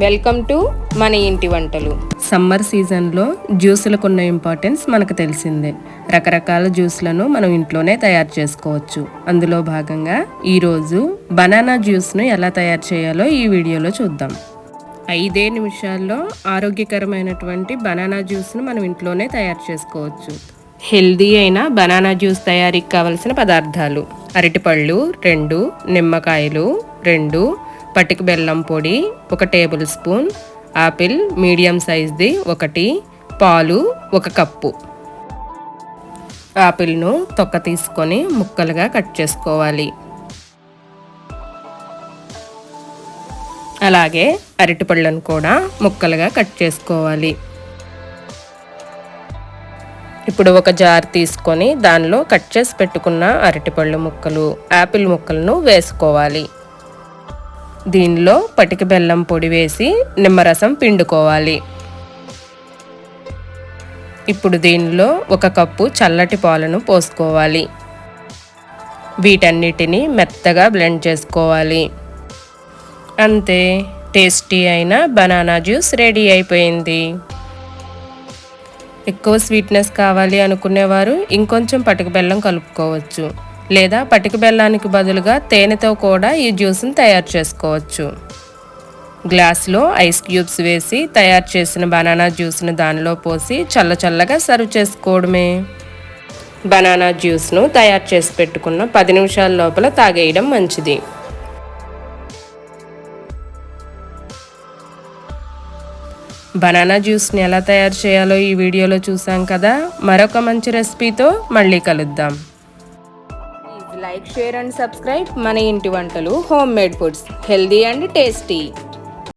Welcome to మన ఇంటి వంటలు. సమ్మర్ సీజన్లో జ్యూసులకు ఉన్న ఇంపార్టెన్స్ మనకు తెలిసిందే. రకరకాల జ్యూస్లను మనం ఇంట్లోనే తయారు చేసుకోవచ్చు. అందులో భాగంగా ఈరోజు బనానా జ్యూస్ను ఎలా తయారు చేయాలో ఈ వీడియోలో చూద్దాం. ఐదే నిమిషాల్లో ఆరోగ్యకరమైనటువంటి బనానా జ్యూస్ను మనం ఇంట్లోనే తయారు చేసుకోవచ్చు. హెల్దీ అయిన బనానా జ్యూస్ తయారీకి కావలసిన పదార్థాలు. అరటిపళ్ళు రెండు నిమ్మకాయలు రెండు పటిక బెల్లం పొడి ఒక టేబుల్ స్పూన్ ఆపిల్ మీడియం సైజ్ది ఒకటి పాలు ఒక కప్పు. ఆపిల్ను తొక్క తీసుకొని ముక్కలుగా కట్ చేసుకోవాలి. అలాగే అరటిపళ్ళను కూడా ముక్కలుగా కట్ చేసుకోవాలి. ఇప్పుడు ఒక జార్ తీసుకొని దానిలో కట్ చేసి పెట్టుకున్న అరటిపళ్ళు ముక్కలు యాపిల్ ముక్కలను వేసుకోవాలి. దీనిలో పటిక బెల్లం పొడి వేసి నిమ్మరసం పిండుకోవాలి. ఇప్పుడు దీనిలో ఒక కప్పు చల్లటి పాలను పోసుకోవాలి. వీటన్నిటిని మెత్తగా బ్లెండ్ చేసుకోవాలి. అంతే టేస్టీ అయిన బనానా జ్యూస్ రెడీ అయిపోయింది. ఎక్కువ స్వీట్నెస్ కావాలి అనుకునేవారు ఇంకొంచెం పటిక బెల్లం కలుపుకోవచ్చు. లేదా పటిక బెల్లానికి బదులుగా తేనెతో కూడా ఈ జ్యూస్ని తయారు చేసుకోవచ్చు. గ్లాస్లో ఐస్ క్యూబ్స్ వేసి తయారు చేసిన బనానా జ్యూస్ను దానిలో పోసి చల్ల చల్లగా సర్వ్ చేసుకోవడమే. బనానా జ్యూస్ను తయారు చేసి పెట్టుకున్న పది నిమిషాల లోపల తాగేయడం మంచిది. బనానా జ్యూస్ని ఎలా తయారు చేయాలో ఈ వీడియోలో చూసాం కదా? మరొక మంచి రెసిపీతో మళ్ళీ కలుద్దాం. లైక్ షేర్ అండ్ సబ్స్క్రైబ్ మన ఇంటి వంటలు home made foods. Healthy and tasty.